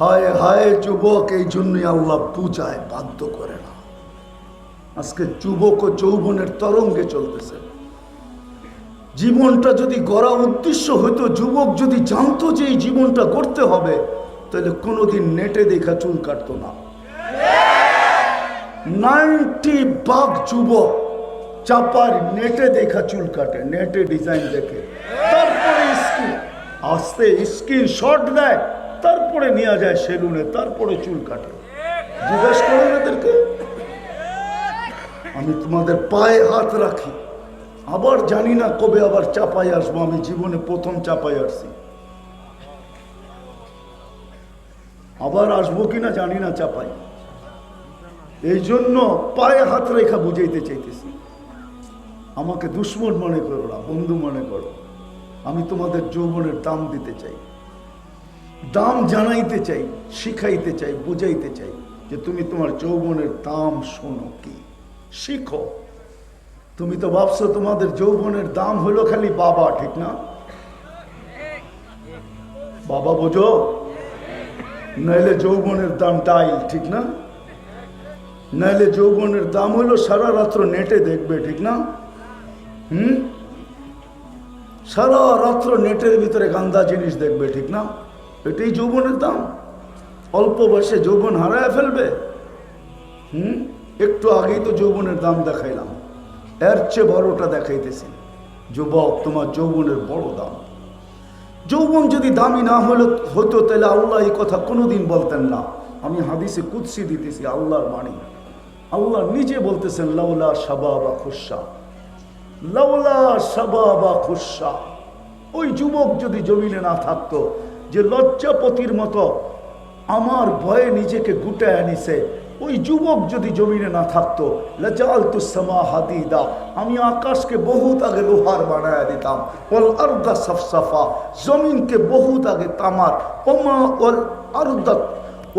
হায় হায় যুবক, এই জন্যই আল্লাহ পূজায় বাধ্য করে না। আজকে যুবক ও যৌবনের তরঙ্গে চলতেছে। জীবনটা যদি গড়া উদ্দেশ্য হইতো, যুবক যদি জানতো যে এই জীবনটা করতে হবে, তাহলে কোনোদিন নেটে দেখা চুল কাটতো না। নাইনটি বাঘ যুবক চাপার নেটে দেখা চুল কাটে, নেটে ডিজাইন দেখে। তারপরে স্কিন আস্তে স্কিন শর্ট দেয়। তারপরে নিয়ে যায় সেলুনে, তারপরে চুল কাটে। জিজ্ঞেস করুন এদেরকে। আমি তোমাদের পায়ে হাত রাখি। আবার জানি না কবে আবার চাপাই আসব, আমি জীবনে প্রথম চাপাই আসছি। আবার আসব কিনা জানি না চাপাই এই জন্য পায়ে হাত রেখা বুঝাইতে চাইতেছি। আমাকে দুশ্মন মনে করো না, বন্ধু মনে করো। আমি তোমাদের যৌবনের দাম দিতে চাই। দাম জানাইতে চাই, শিখাইতে চাই, বুঝাইতে চাই যে তুমি তোমার যৌবনের দাম শোনো কি? শিখো। তুমি তো ভাবছ তোমাদের যৌবনের দাম হলো খালি বাবা, ঠিক না? বাবা বোঝো? নাইলে যৌবনের দাম টাইল ঠিক না? নাইলে যৌবনের দাম হলো সারা রাত্র নেটে দেখবে, ঠিক না? হুম? সারা রাত্র নেটের ভিতরে গান্দা জিনিস দেখবে, ঠিক না? এটাই যৌবনের দাম। অল্প বয়সে যৌবন হারায় ফেলবে। হুম? একটু আগেই তো যৌবনের দাম দেখাইলাম। এর চেয়ে বড়টা দেখাইতেছি। যুবক, তোমার যৌবনের বড় দাম। যৌবন যদি দামি না হলে, হতো, তাহলে আল্লাহ এই কথা কোনোদিন বলতেন না। আমি হাদিসে কুৎসি দিতেছি আল্লাহর বাণী। আল্লাহ নিজে বলতেছেন, লাউলা সাবাবা খুশা। লাউলা সাবা বা খুশা। ওই যুবক যদি জমিনে না থাকতো যে লজ্জাপতির মতো আমার ভয়ে নিজেকে গুটায় আনিছে, ওই যুবক যদি জমিনে না থাকতো লজাল তুসমা হাদিদা, আমি আকাশকে বহুত আগে লোহার বানায় দিতাম ওল আর্দা সফসাফা, জমিনকে বহুত আগে তামার, ওমা ওল আর্দা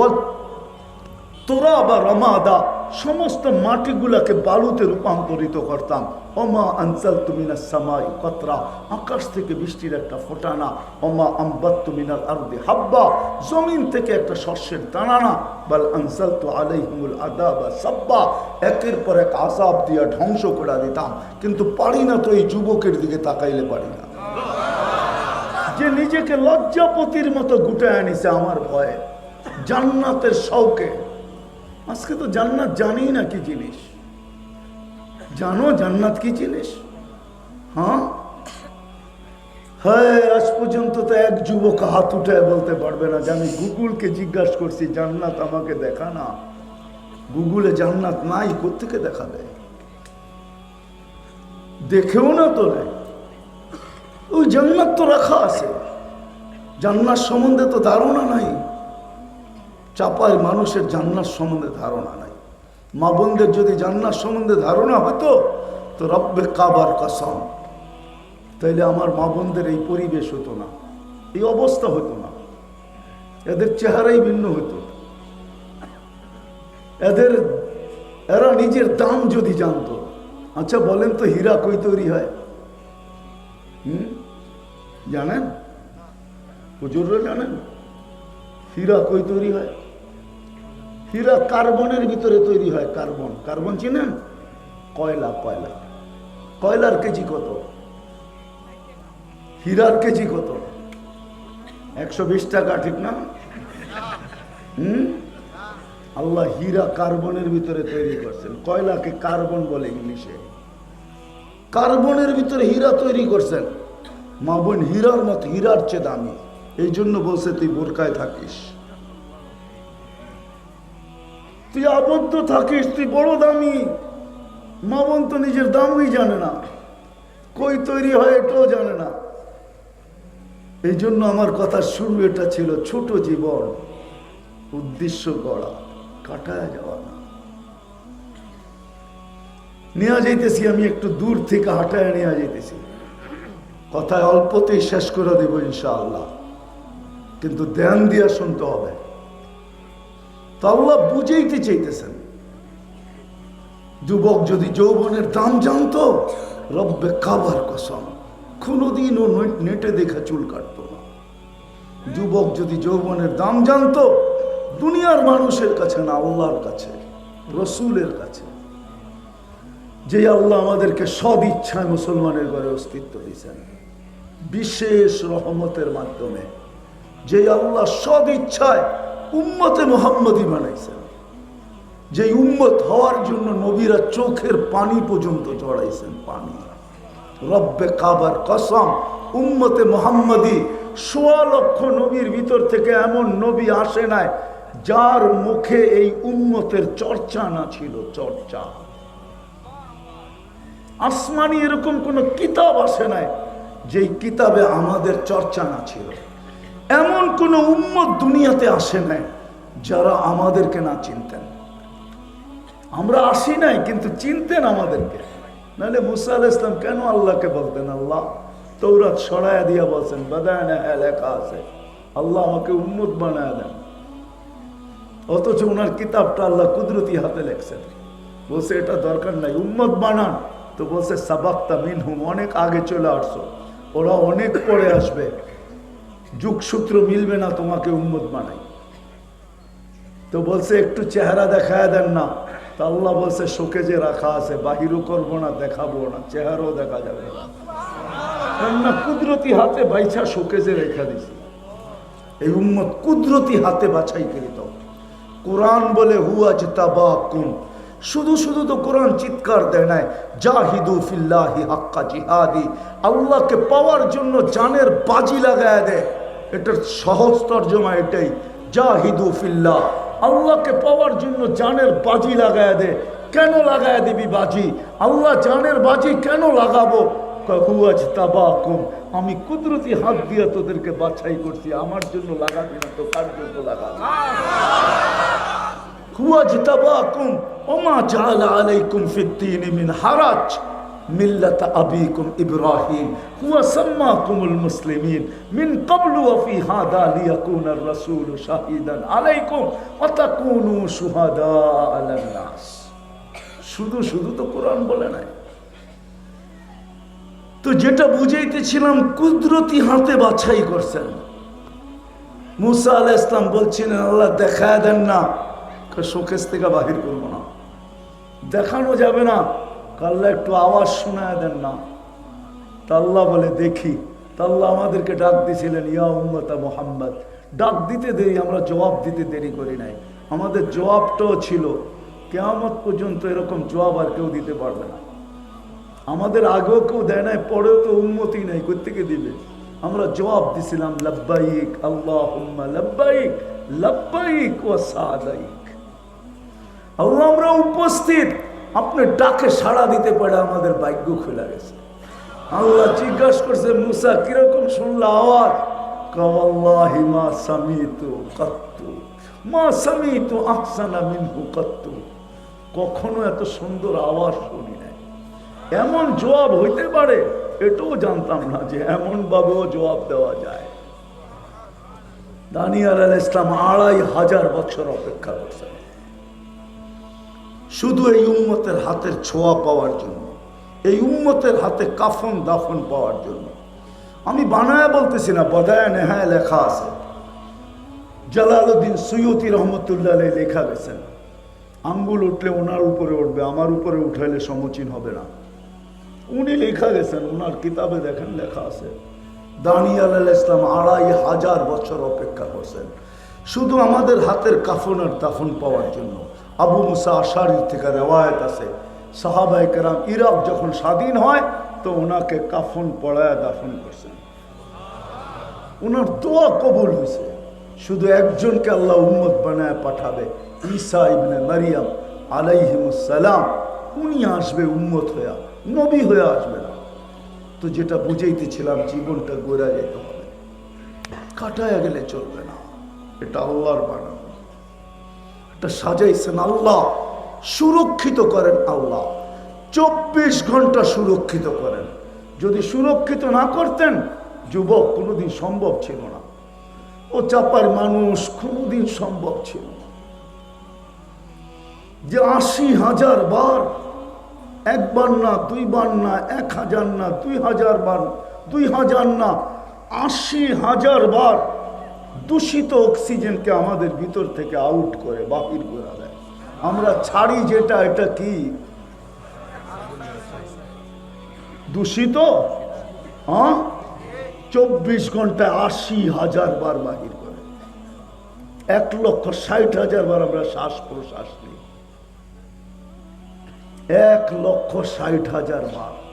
ওল তোরা বা রমাদা সমস্ত মাটিগুলাকে বালুতে রূপান্তরিত করতাম। ওমা আনসাল তুমিনা সামাই কতরা, আকাশ থেকে বৃষ্টির একটা ফোটানা। ওমা আম্বাত তুমিনার আরদে হাব্বা, জমিন থেকে একটা শস্যের দানানা। বল আনসাল তো আলাইহিমুল আদা বা সাব্বা, একের পর এক আসাব দিয়া ধ্বংস করে দিতাম। কিন্তু পারি না তো এই যুবকের দিকে তাকাইলে পারি না। যে নিজেকে লজ্জাপতির মতো গুটায় আনিছে আমার ভয়ে। জান্নাতের শৌকে আজকে তো জান্নাত জানি না কি জিনিস। জানো জান্নাত কি জিনিস? হ্যাঁ? হ্যাঁ আজ পর্যন্ত তো এক যুবক হাত উঠে বলতে পারবে না যে আমি গুগলকে জিজ্ঞাসা করছি, জান্নাত আমাকে দেখা না? গুগলে জান্নাত নাই কোথেকে দেখাবে দেখেও না তো রে ওই জান্নাত তো রাখা আছে। জান্নাত সম্বন্ধে তো ধারণা নাই। চাপায় মানুষের জান্নার সম্বন্ধে ধারণা নাই। মা বোনদের যদি জান্নার সম্বন্ধে ধারণা হতো, তো রব্বে কাবার কসম। তাইলে আমার মা বোনদের এই পরিবেশ হতো না, এই অবস্থা হতো না। এদের চেহারাই ভিন্ন হতো। এদের, এরা নিজের দাম যদি জানতো আচ্ছা বলেন তো হীরা কই তৈরি হয়? হুম? জানেন? হুজুররা জানেন? হীরা কই তৈরি হয়? হীরা কার্বনের ভিতরে তৈরি হয় কার্বন। কার্বন চিনেন? কয়লা কয়লা। কয়লার কেজি কত? হীরার কেজি কত? একশো বিশ টাকা, ঠিক না? হুম? আল্লাহ হীরা কার্বনের ভিতরে তৈরি করছেন। কয়লাকে কার্বন বলে ইংলিশে। কার্বনের ভিতরে হীরা তৈরি করছেন। মা বোন, হীরার মতো, হীরার চেয়ে দামি। এই জন্য বলছে, তুই বোরকায় থাকিস। তুই আবদ্ধ থাকিস, তুই বড় দামি। মা বোন তো নিজের দামই জানে না। কই তৈরি হয় এটাও জানে না। এই জন্য আমার কথা শুরু এটা ছিল ছোট জীবন। উদ্দেশ্য গড়া, কাটায় যাওয়া না। নেওয়া যাইতেছি, আমি একটু দূর থেকে হাঁটায় নেওয়া যাইতেছি। কথায় অল্পতেই শেষ করে দেব ইনশাআল্লাহ। কিন্তু ধ্যান দিয়া শুনতে হবে। তো আল্লাহ বুঝাইতে চাইতেছেন। যুবক যদি যৌবনের দাম জানতো, রব্বে কাবার কসম কোনোদিন ও নেটে দেখা চুল কাটতো না। যুবক যদি যৌবনের দাম জানতো, দুনিয়ার মানুষের কাছে না, আল্লাহর কাছে, রসুলের কাছে। যে আল্লাহ আমাদেরকে সব ইচ্ছায় মুসলমানের ঘরে অস্তিত্ব দিয়েছেন, বিশেষ রহমতের মাধ্যমে। যে আল্লাহ সদ ইচ্ছায় উম্মতে মোহাম্মদী বানাইছেন যে উম্মত হওয়ার জন্য নবীরা চোখের পানি পর্যন্ত জড়াইছেন, পানি। রব্বে কাবার কসম, উম্মতে মোহাম্মদী সোয়া লক্ষ নবীর ভিতর থেকে এমন নবী আসে নাই, যার মুখে এই উম্মতের চর্চা না ছিল, চর্চা। আসমানি এরকম কোন কিতাব আসে নাই, যেই কিতাবে আমাদের চর্চা না ছিল। এমন কোন উম্মত দুনিয়াতে আসে নাই যারা আমাদেরকে না চিনতেন। আমরা আসি নাই, কিন্তু চিনতেন আমাদেরকে। নাহলে মুসা আল ইসলাম কেন আল্লাহকে বলতেন, আল্লাহ তৌরাত সরাইয়া দিয়া বলছেন বাদায় লেখা আছে। আল্লাহ আমাকে উন্মত বানায় দেন। অথচ ওনার কিতাবটা আল্লাহ কুদরতি হাতে লেখছেন। বলছে, এটা দরকার নাই, উম্মত বানান। তো বলছে, সাবাক্তা মিনহুম, অনেক আগে চলে আসছো। ওরা অনেক পরে আসবে। যুগসূত্র মিলবে না তোমাকে উম্মত বানাই। তো বলছে, একটু চেহারা দেখায় দেন না। তা আল্লাহ বলছে শোকেজে রাখা আছে, বাহিরও করব না, দেখাবো না, চেহারাও দেখা যাবে না। কুদরতি হাতে বাইছা শোকেজে রেখা দিছে। এই উম্মত কুদরতি হাতে বাছাই করিত কোরআন বলে হুয়াজ তাবাকুম শুধু শুধু তো কোরআন চিৎকার দেয় নাই। জাহিদু ফিল্লাহি হাক্কা জিহাদি। আল্লাহকে পাওয়ার জন্য জানের বাজি লাগায় দেয়। এটার সহজ তর্জমা এটাই। জাহিদু ফিল্লাহ, আল্লাহকে পাওয়ার জন্য জানের বাজি লাগায় দে। কেন লাগায় দিবি বাজি? আল্লাহ জানের বাজি কেন লাগাবো? আমি কুদরতি হাত দিয়ে তোদেরকে বাছাই করছি। আমার জন্য লাগাবি না তো কার জন্য লাগাবি? হুয়াজ তাবাকুম ওমা জাআলা আলাইকুম ফিদ্দীন মিন হারাজ। আবিকুম ইব্রাহিম, হুয়া সাম্মাকুমুল মুসলিমিন, মিন ক্বাবলু ওয়া হাদা শাহিদান আলাইকুম, ওয়া তাকুনু শুহাদা আলান নাস। শুধু শুধু তো কোরআন বলে নাই। তো যেটা বুঝাইতেছিলাম, কুদরতি হাতে বাছাই করছেন। মুসা আল ইসলাম বলছিলেন, আল্লাহ দেখায় দেন না শোকেস থেকে বাহির করব না। দেখানো যাবে না। কাল্লা একটু আওয়াজ শোনায় দেন না। তা আল্লাহ বলে, দেখি। তা আল্লাহ আমাদেরকে ডাক দিছিলেন, ইয়া উম্মতা মোহাম্মদ। ডাক দিতে দেরি, আমরা জবাব দিতে দেরি করি নাই। আমাদের জবাবটাও ছিল, কেয়ামত পর্যন্ত এরকম জবাব আর কেউ দিতে পারবে না। আমাদের আগেও কেউ দেয় নাই, পরেও তো উন্মতি নাই কোথেকে দিবে? আমরা জবাব দিছিলাম, লব্বাইক আল্লাহ লব্বাইক লব্বাইক ও সাদাইক। আল্লাহ, আমরা উপস্থিত। আপনি ডাকে সাড়া দিতে পারে আমাদের ভাগ্য খোলা গেছে। আল্লাহ জিজ্ঞাসা করছে, মুসা, কীরকম শুনলা আওয়াজ? কাওয়াল্লাহি মা সামিতু কাত্তু। মা সামিতু আহসানা মিনহু কাত্তু। কখনো এত সুন্দর আওয়াজ শুনি নাই। এমন জবাব হইতে পারে এটাও জানতাম না যে এমন ভাবেও জবাব দেওয়া যায়। দানিয়াল ইসলাম আড়াই হাজার বছর অপেক্ষা করছেন। শুধু এই উম্মতের হাতের ছোঁয়া পাওয়ার জন্য, এই উম্মতের হাতে কাফন দাফন পাওয়ার জন্য। আমি বানায় বলতেছি না, বদায় নেহায় লেখা আছে। জালালউদ্দিন সৈয়দি রহমতুল্লাহ লেখা গেছেন, আঙ্গুল উঠলে ওনার উপরে উঠবে, আমার উপরে উঠাইলে সমচীন হবে না। উনি লেখা গেছেন, ওনার কিতাবে দেখেন লেখা আছে, দানিয়াল আল ইসলাম আড়াই হাজার বছর অপেক্ষা করছেন, শুধু আমাদের হাতের কাফন আর দাফন পাওয়ার জন্য। আবু মুসা আশারির থেকে রেওয়ায়ত আছে। সাহাবাই কেরাম ইরাক যখন স্বাধীন হয়, তো ওনাকে কাফন পড়ায় দাফন করছেন ওনার দোয়া কবুল হয়েছে। শুধু একজনকে আল্লাহ উম্মত বানায় পাঠাবে, ঈসা ইবনে মারিয়াম আলাইহিমুসালাম উনি আসবে উম্মত হইয়া, নবী হয়ে আসবে না। তো যেটা বুঝাইতেছিলাম, জীবনটা গোড়া যেতে হবে। কাটায় গেলে চলবে না। এটা আল্লাহর বানানো। সাজাইছেন আল্লাহ, সুরক্ষিত করেন আল্লাহ। চব্বিশ ঘণ্টা সুরক্ষিত করেন। যদি সুরক্ষিত না করতেন, যুবক কোনোদিন সম্ভব ছিল না। ও চাপার মানুষ কোনোদিন সম্ভব ছিল না। যে আশি হাজার বার, একবার না, দুইবার না, এক হাজার না, দুই হাজার বার, দুই হাজার না, আশি হাজার বার দূষিত অক্সিজেনকে আমাদের ভিতর থেকে আউট করে বাহির করে দেয়। আমরা ছাড়ি যেটা, এটা কি? দূষিত? হ্যাঁ? চব্বিশ ঘন্টায় আশি হাজার বার বাহির করে। এক লক্ষ ষাট হাজার বার আমরা শ্বাস প্রশ্বাস নিই। এক লক্ষ ষাট হাজার বার।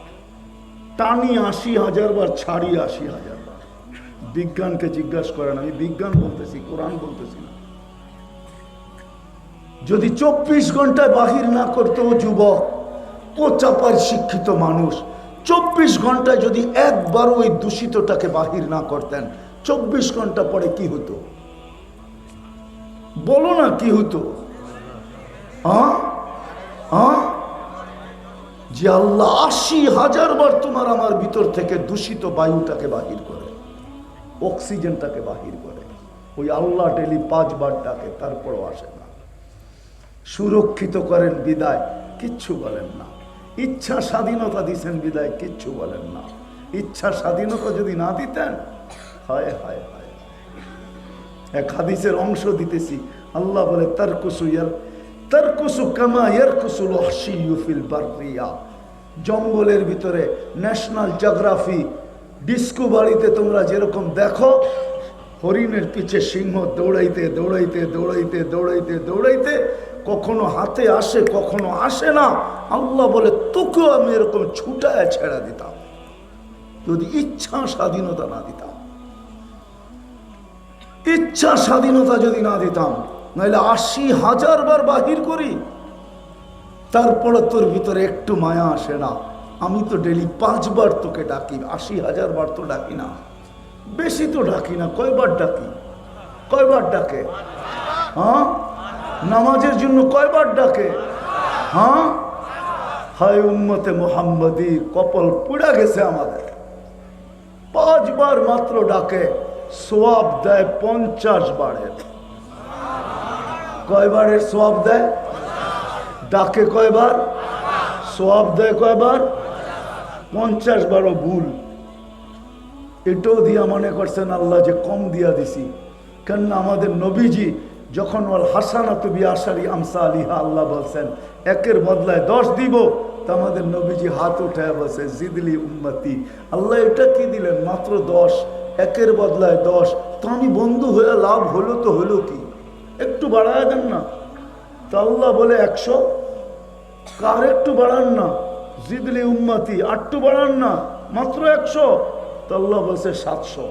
টানি আশি হাজার বার, ছাড়ি আশি হাজার বার। বিজ্ঞানকে জিজ্ঞাসা করেন, আমি বিজ্ঞান বলতেছি, কোরআন বলতেছি না। যদি চব্বিশ ঘন্টায় বাহির না করতো যুবক, ও চাপার শিক্ষিত মানুষ, চব্বিশ ঘন্টায় যদি একবার ওই দূষিতটাকে বাহির না করতেন, চব্বিশ ঘণ্টা পরে কি হতো? বলো না কি হতো? হ্যাঁ? হ্যাঁ? যে আল্লাহ আশি হাজার বার তোমার আমার ভিতর থেকে দূষিত বায়ুটাকে বাহির করে অক্সিজেনটাকে বাহির করে। ওই আল্লাহ ডেলি পাঁচবার ডাকে তারপরও আসে না। সুরক্ষিত করেন বিদায়, কিচ্ছু বলেন না। ইচ্ছা স্বাধীনতা দিছেন বিদায়, কিচ্ছু বলেন না। ইচ্ছা স্বাধীনতা যদি না দিতেন, হায় হায় হায়। এক হাদিসের অংশ দিতেছি। আল্লাহ বলে তার কুসু ইয়ার তার কুসু কামা ইয়ার কুসুল ফিল বারিয়া জঙ্গলের ভিতরে ন্যাশনাল জিওগ্রাফি ডিস্কো বাড়িতে তোমরা যেরকম দেখো, হরিণের পিছে সিংহ দৌড়াইতে দৌড়াইতে দৌড়াইতে দৌড়াইতে দৌড়াইতে কখনো হাতে আসে, কখনো আসে না। আল্লাহ বলে, তোকেও আমি এরকম ছুটায় ছেড়া দিতাম। যদি ইচ্ছা স্বাধীনতা না দিতাম। ইচ্ছা স্বাধীনতা যদি না দিতাম, নাহলে আশি হাজার বার বাহির করি। তারপরে তোর ভিতরে একটু মায়া আসে না। আমি তো ডেলি পাঁচবার তোকে ডাকি, আশি হাজার বার তো ডাকি না। বেশি তো ডাকি না, কয়বার ডাকি? কয়বার ডাকে? হ্যাঁ? নামাজের জন্য কয়বার ডাকে? হ্যাঁ? হায় উম্মতে মোহাম্মদী, কপল পুড়া গেছে আমাদের। পাঁচবার মাত্র ডাকে, সোয়াব দেয় পঞ্চাশ বারের কয়বারের সোয়াব দেয়? ডাকে কয়বার? সোয়াব দেয় কয়বার? পঞ্চাশ বারো ভুল। এটাও দিয়া মনে করছেন আল্লাহ যে কম দিয়া দিছি। কেননা আমাদের নবীজি যখন ওর হাসানা তুবি আশারি আমসা আলিহা আল্লাহ বলছেন, একের বদলায় দশ দিব, তা আমাদের নবীজি হাত উঠায় বলছে, জিদলি উম্মতি। আল্লাহ এটা কি দিলেন? মাত্র দশ, একের বদলায় দশ। তো আমি বন্ধু হয়ে লাভ হলো তো হলো কি? একটু বাড়ায় দেন না। তা আল্লাহ বলে, একশো? কার একটু বাড়ান না? জিদলি উম্মতি, আটটু বাড়ান না, মাত্র একশো। তো আল্লাহ বলছে সাতশো।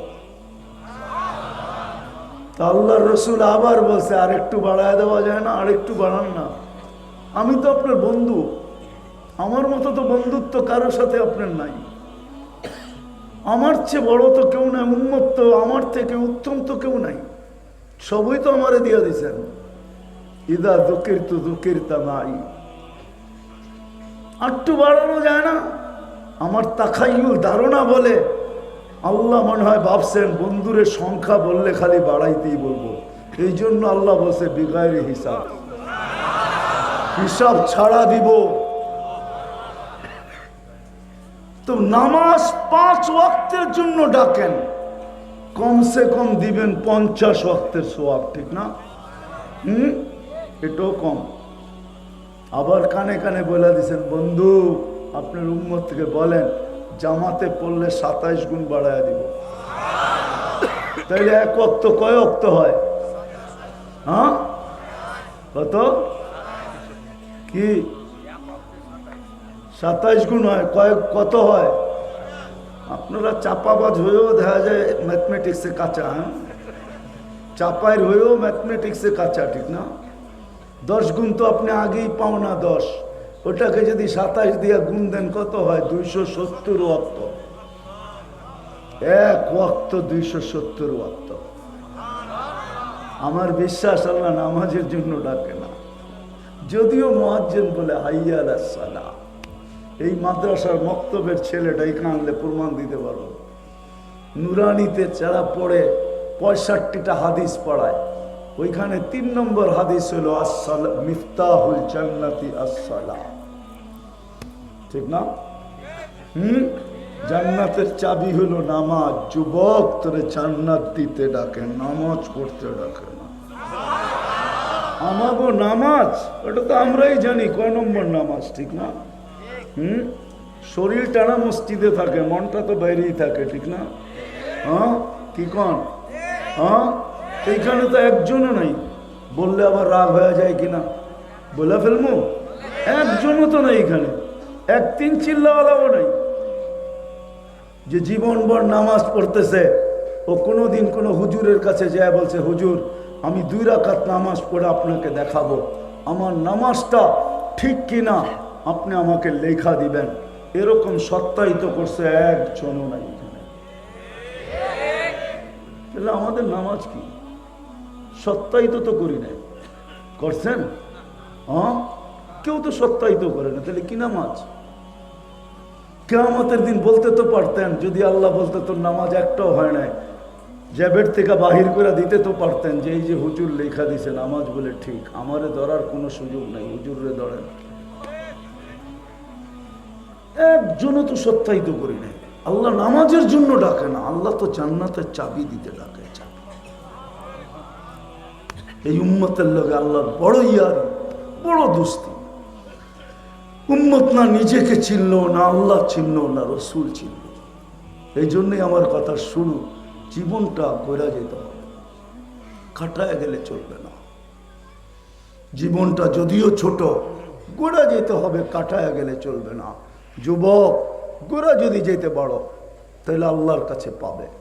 তা আল্লাহ রসুল আবার বলছে, আর একটু বাড়ায় দেওয়া যায় না, আর একটু বাড়ান না। আমি তো আপনার বন্ধু। আমার মতো তো বন্ধুত্ব কারোর সাথে আপনার নাই। আমার চেয়ে বড় তো কেউ নাই উন্মত্ত আমার থেকে উত্তম তো কেউ নাই। সবই তো আমারে দিয়ে দিছেন। ইদা দুঃখের তো দুঃখের তা নাই আটটু বাড়ানো যায় না। আমার তাকাইল ধারণা বলে, আল্লাহ মনে হয় ভাবছেন বন্ধুরের সংখ্যা বললে খালি বাড়াইতেই বলব। এই জন্য আল্লাহ বলছে, বিগায়ের হিসাব। হিসাব ছাড়া দিব। তো নামাজ পাঁচ ওয়াক্তের জন্য ডাকেন। কমসে কম দিবেন পঞ্চাশ ওয়াক্তের সোয়াব, ঠিক না? হুম? এটাও কম। আবার কানে কানে বলে দিছেন, বন্ধু, আপনার উম্মত থেকে বলেন, জামাতে পড়লে সাতাইশ গুণ বাড়ায় দিব। তাইলে এক অক্ত কয় অক্ত হয়? হ্যাঁ? কত? কি? সাতাইশ গুণ হয় কয়েক কত হয়? আপনারা চাপাবাজ হয়েও দেখা যায় ম্যাথমেটিক্সে কাঁচা হ্যাঁ? চাপাইর হয়েও ম্যাথমেটিক্সে কাঁচা, ঠিক না? দশ গুণ তো আপনি আগেই পাও না দশ। ওটাকে যদি সাতাশ দিয়ে গুণ দেন, কত হয়? দুইশো সত্তর ওয়াক্ত। এক ওয়াক্ত দুইশো সত্তর ওয়াক্ত। আমার বিশ্বাস আল্লাহ নামাজের জন্য ডাকে না। যদিও মহাজ্জেন বলে, হাইয়াল সালা এই মাদ্রাসার মক্তবের ছেলেটা এখানে আনলে প্রমাণ দিতে পারো নুরানিতে যারা পড়ে, পঁয়ষট্টিটা হাদিস পড়ায়। ওইখানে তিন নম্বর হাদিস হলো, আসসাল, মিফতাহুল জান্নাতি আসসালা। ঠিক না? হুম? জান্নাতের চাবি হলো নামাজ। যুবক তোরে জান্নাত দিতে ডাকে, নামাজ পড়তে ডাকে আমাগো নামাজ, ওটা তো আমরাই জানি কয় নম্বর নামাজ, ঠিক না? হুম? শরীর টানা মসজিদে থাকে, মনটা তো বাইরেই থাকে, ঠিক না? হ্যাঁ? কি কন? হ্যাঁ? এইখানে তো একজনও নাই। বললে আবার রাগ হয়ে যায় কিনা? বলে ফেলব একজনও তো নাই এখানে। এক তিন চিল্লাওয়ালাও নাই। যে জীবনভর নামাজ পড়তেছে, ও কোনো দিন কোনো হুজুরের কাছে যায় বলছে, হুজুর, আমি দুই রাকাত নামাজ পড়ে আপনাকে দেখাবো। আমার নামাজটা ঠিক কিনা? আপনি আমাকে লেখা দিবেন। এরকম সত্যায়িত করছে একজনও নাই এখানে। তাহলে আমাদের নামাজ কি? সত্যায়িত তো করি নাই। করছেন? হ্যাঁ কেউ তো সত্যায়িত করে না, তাহলে কি নামাজ? কেয়ামতের দিন বলতে তো পারতেন, যদি আল্লাহ বলতে তোর নামাজ একটাও হয় নাই জ্যাবের থেকে বাহির করে দিতে তো পারতেন যে এই যে হুজুর লেখা দিছে নামাজ বলে ঠিক, আমারে ধরার কোনো সুযোগ নাই হুজুরে ধরেন। একজনও তো সত্যায়িত করি নাই। আল্লাহ নামাজের জন্য ডাকে না, আল্লাহ তো জান্নাতের চাবি দিতে ডাকে এই উম্মতের লগে আল্লাহর বড় ইয়ার, বড় দুস্তি। উম্মত না নিজেকে চিনল, না আল্লাহ চিনল, না রসুল চিনল। এই জন্যই আমার কথা শুরু জীবনটা গোড়া যেতে হবে। কাটায় গেলে চলবে না। জীবনটা যদিও ছোট, গোড়া যেতে হবে, কাটায় গেলে চলবে না। যুবক, গোড়া যদি যেতে পারো, তাহলে আল্লাহর কাছে পাবে।